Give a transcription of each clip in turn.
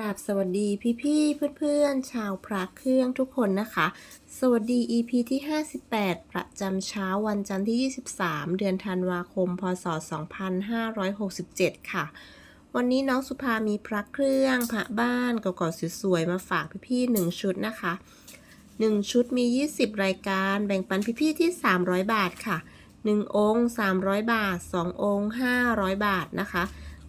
กราบสวัสดีพี่ๆเพื่อนๆ ชาวพระเครื่องทุกคนนะคะ สวัสดี EP ที่ 58 ประจำเช้าวันจันทร์ที่ 23 เดือนธันวาคม พศ 2567 ค่ะ วันนี้น้องสุภามีพระเครื่องพระบ้านเก่าๆสวยๆ มาฝากพี่ๆ1ชุดนะคะ 1 ชุดมี 20 รายการแบ่งปันพี่ๆที่ 300 บาทค่ะ 1 องค์ 300 บาท 2 องค์ 500 บาทนะคะ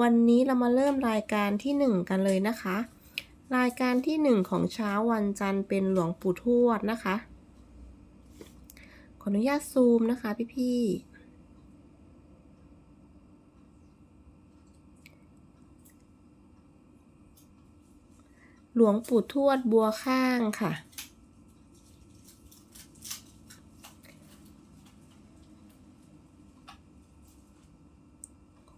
วันนี้เรามาเริ่มรายการที่ 1 กันเลยนะคะ รายการที่ 1 ของเช้าวันจันทร์เป็นหลวงปู่ทวดนะคะ ขออนุญาตซูมนะคะพี่ๆ หลวงปู่ทวดบัวข้างค่ะ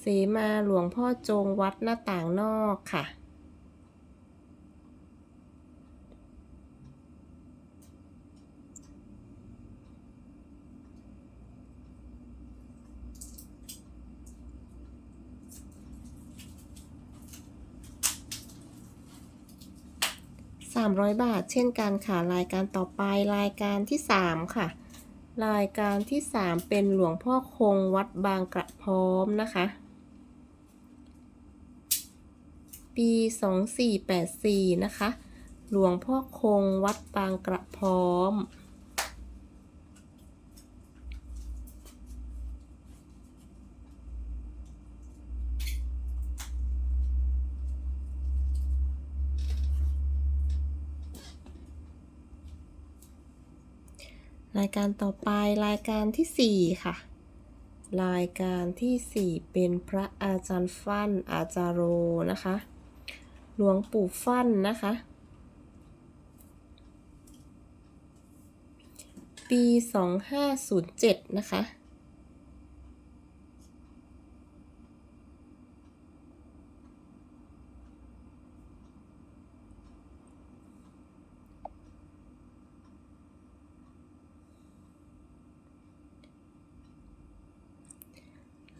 เสมาหลวงพ่อจงวัดหน้าต่างนอกค่ะ 300 บาท เช่นกันค่ะ รายการต่อไปรายการที่ 3 ค่ะ รายการที่ 3 เป็นหลวงพ่อคงวัดบางกระพร้อมนะคะ ปี 2484 นะคะ หลวงพ่อคงวัดบางกระพร้อม รายการต่อไปรายการที่ 4 ค่ะรายการที่ 4 เป็นพระอาจารย์ฟั่นอาจารโรนะคะ หลวงปู่ฟั่นนะคะ ปี 2507 นะคะ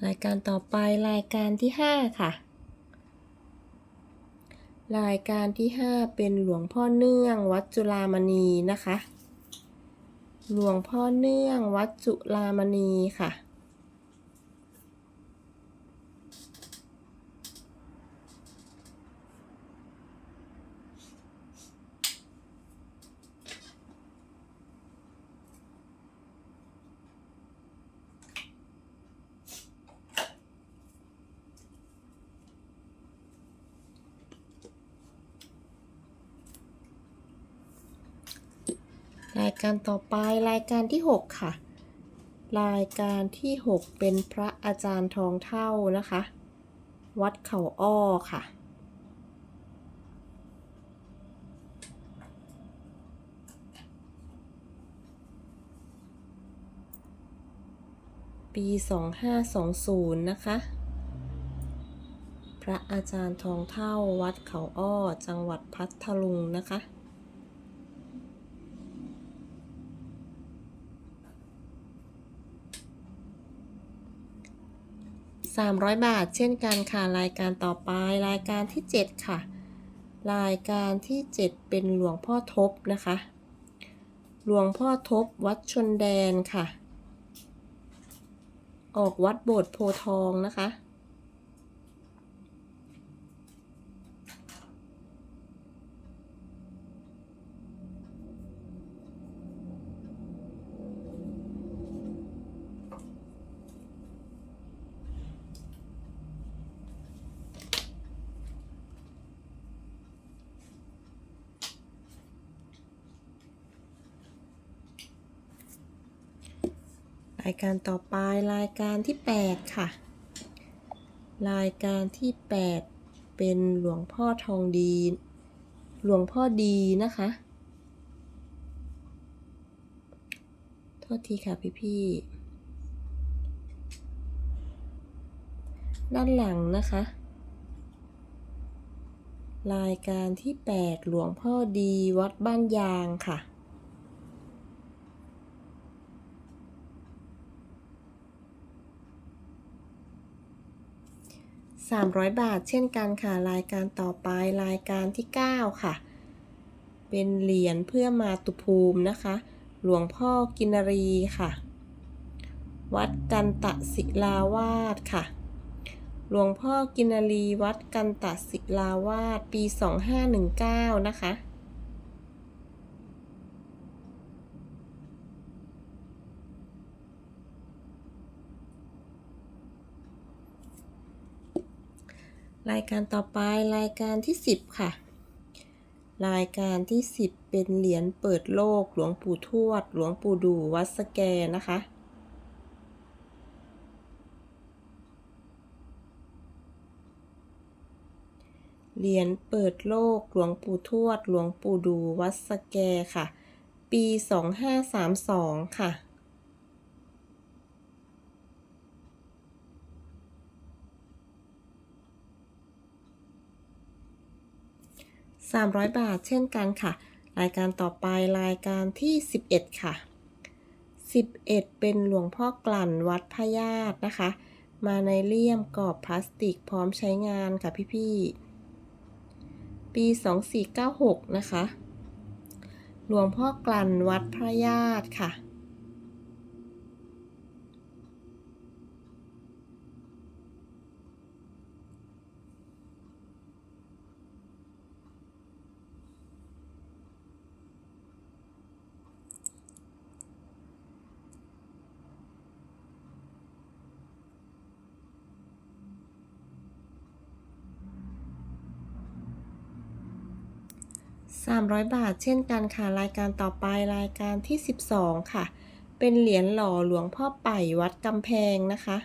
รายการต่อไปรายการที่ 5 ค่ะ รายการที่ 5 เป็นหลวงพ่อเนื่องวัดจุฬามณีนะคะ หลวงพ่อเนื่องวัดจุฬามณีค่ะ รายการต่อไปรายการที่ 6 ค่ะ รายการที่ 6 เป็นพระอาจารย์ทองเท่านะคะ วัดเขาอ้อค่ะ ปี 2520 นะคะ พระอาจารย์ทองเท่าวัดเขาอ้อ จังหวัดพัทลุงนะคะ 300 บาท เช่นกันค่ะ รายการต่อไปรายการที่ 7 ค่ะ รายการที่ 7 เป็นหลวงพ่อทบนะคะ หลวงพ่อทบวัดชนแดนค่ะ ออกวัดโบสถ์โพทองนะคะ รายการต่อไปรายการที่ 8 ค่ะ รายการที่ 8 เป็นหลวงพ่อทองดี หลวงพ่อดีนะคะ โทษทีค่ะพี่พี่ด้านหลังนะคะ รายการที่ 8 หลวงพ่อดีวัดบ้านยางค่ะ 300 บาทเช่นกันค่ะ รายการต่อไปรายการที่ 9 ค่ะ เป็นเหรียญเพื่อมาตุภูมินะคะ หลวงพ่อกินรีค่ะ วัดกันตะศิลาวาสค่ะ หลวงพ่อกินรีวัดกันตะศิลาวาสปี 2519 นะคะ รายการต่อไปรายการที่ 10 ค่ะ รายการที่ 10 เป็นเหรียญเปิดโลก หลวงปู่ทวด หลวงปู่ดูวัดสแกนะคะเหรียญเปิดโลก หลวงปู่ทวด หลวงปู่ดูวัดสแกค่ะ ปี 2532 ค่ะ 300 บาทเช่นกันค่ะ รายการต่อไปรายการที่ 11 ค่ะ 11 เป็นหลวงพ่อกลั่นวัดพญาตนะคะ มาในเลี่ยมกรอบพลาสติกพร้อมใช้งานค่ะพี่ๆ ปี 2496 นะคะ หลวงพ่อกลั่นวัดพระญาติค่ะ 300 บาทเช่นกันค่ะ รายการต่อไปรายการที่ 12 ค่ะ เป็นเหรียญหล่อหลวงพ่อไป่วัดกำแพงนะคะ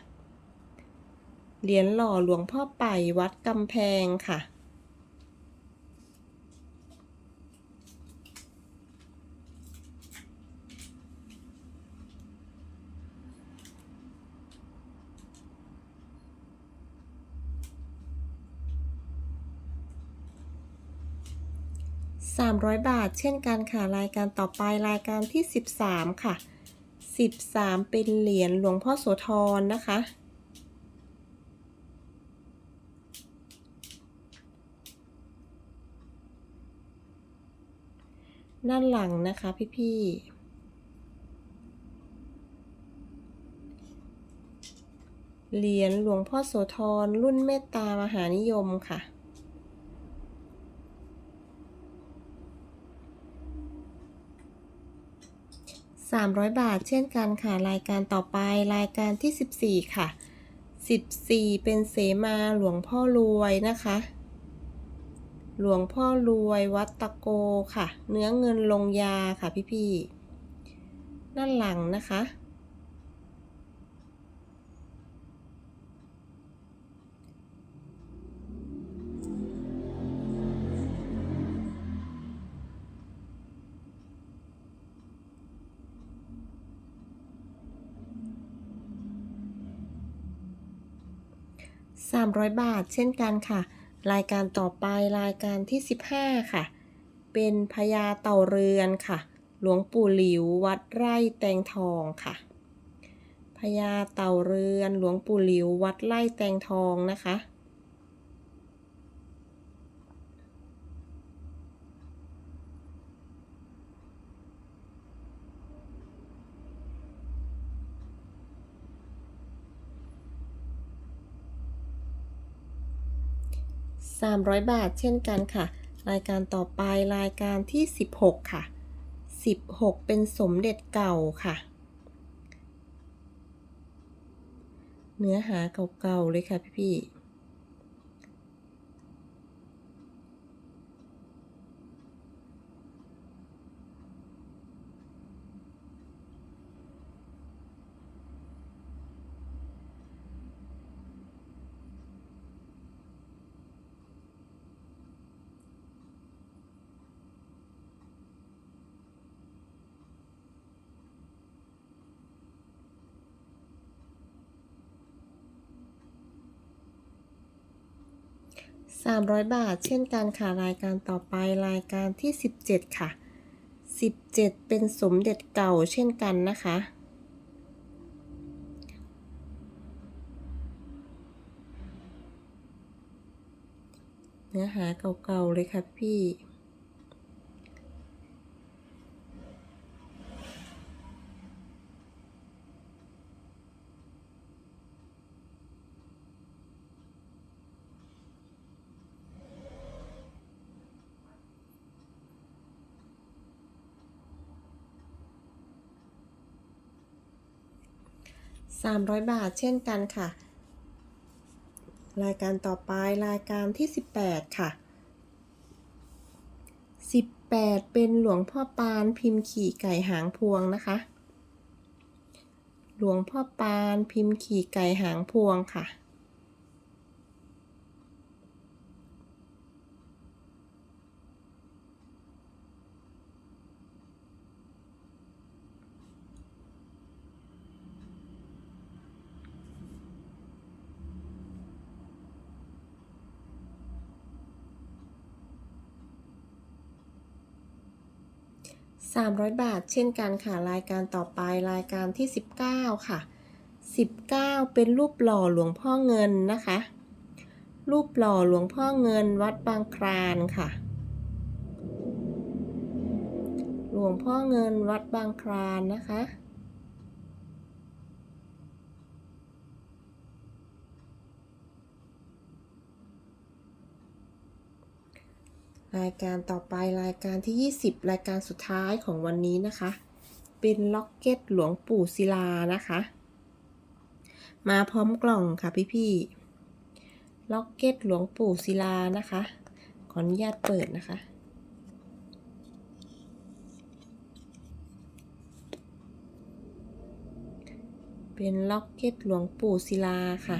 เหรียญหล่อหลวงพ่อไป่วัดกำแพงค่ะ 300 บาท เช่นกันค่ะ รายการต่อไปรายการที่ 13 ค่ะ 13 เป็นเหรียญหลวงพ่อโสธรนะคะ ด้านหลังนะคะพี่ๆเหรียญหลวงพ่อโสธรรุ่นเมตตามหานิยมค่ะ 300 บาท เช่นกันค่ะ รายการต่อไปรายการที่ 14 ค่ะ 14 เป็นเสมาหลวงพ่อรวยนะคะ หลวงพ่อรวยวัดตะโกค่ะ เนื้อเงินลงยาค่ะพี่ๆด้านหลังนะคะ 300 บาทเช่นกันค่ะ รายการต่อไปรายการที่ 15 ค่ะ เป็นพญาเต่าเรือนค่ะ หลวงปู่หลิววัดไร่แตงทองค่ะพญาเต่าเรือน หลวงปู่หลิววัดไร่แตงทองนะคะ 300 บาทเช่นกันค่ะ รายการต่อไปรายการที่ 16 ค่ะ 16 เป็นสมเด็จเก่าค่ะ เนื้อหาเก่าๆเลยค่ะพี่ๆ 300 บาท เช่นกันค่ะรายการต่อไปรายการที่ 17 ค่ะ 17 เป็นสมเด็จเก่าเช่นกันนะคะ เนื้อหาเก่าๆเลยค่ะพี่ 300 บาทเช่นกันค่ะ รายการต่อไปรายการที่ 18 ค่ะ 18 เป็นหลวงพ่อปานพิมพ์ขี่ไก่หางพวงนะคะ หลวงพ่อปานพิมพ์ขี่ไก่หางพวงค่ะ 300 บาท เช่นกันค่ะ รายการต่อไปรายการที่ 19 ค่ะ 19 เป็นรูปหล่อหลวงพ่อเงินนะคะ รูปหล่อหลวงพ่อเงินวัดบางครานค่ะ หลวงพ่อเงินวัดบางครานนะคะ รายการต่อไปรายการที่ 20 รายการสุดท้ายของวันนี้นะคะ เป็นล็อกเก็ตหลวงปู่ศิลานะคะ มาพร้อมกล่องค่ะพี่ๆล็อกเก็ตหลวงปู่ศิลานะคะ ขออนุญาตเปิดนะคะเป็นล็อกเก็ตหลวงปู่ศิลาค่ะ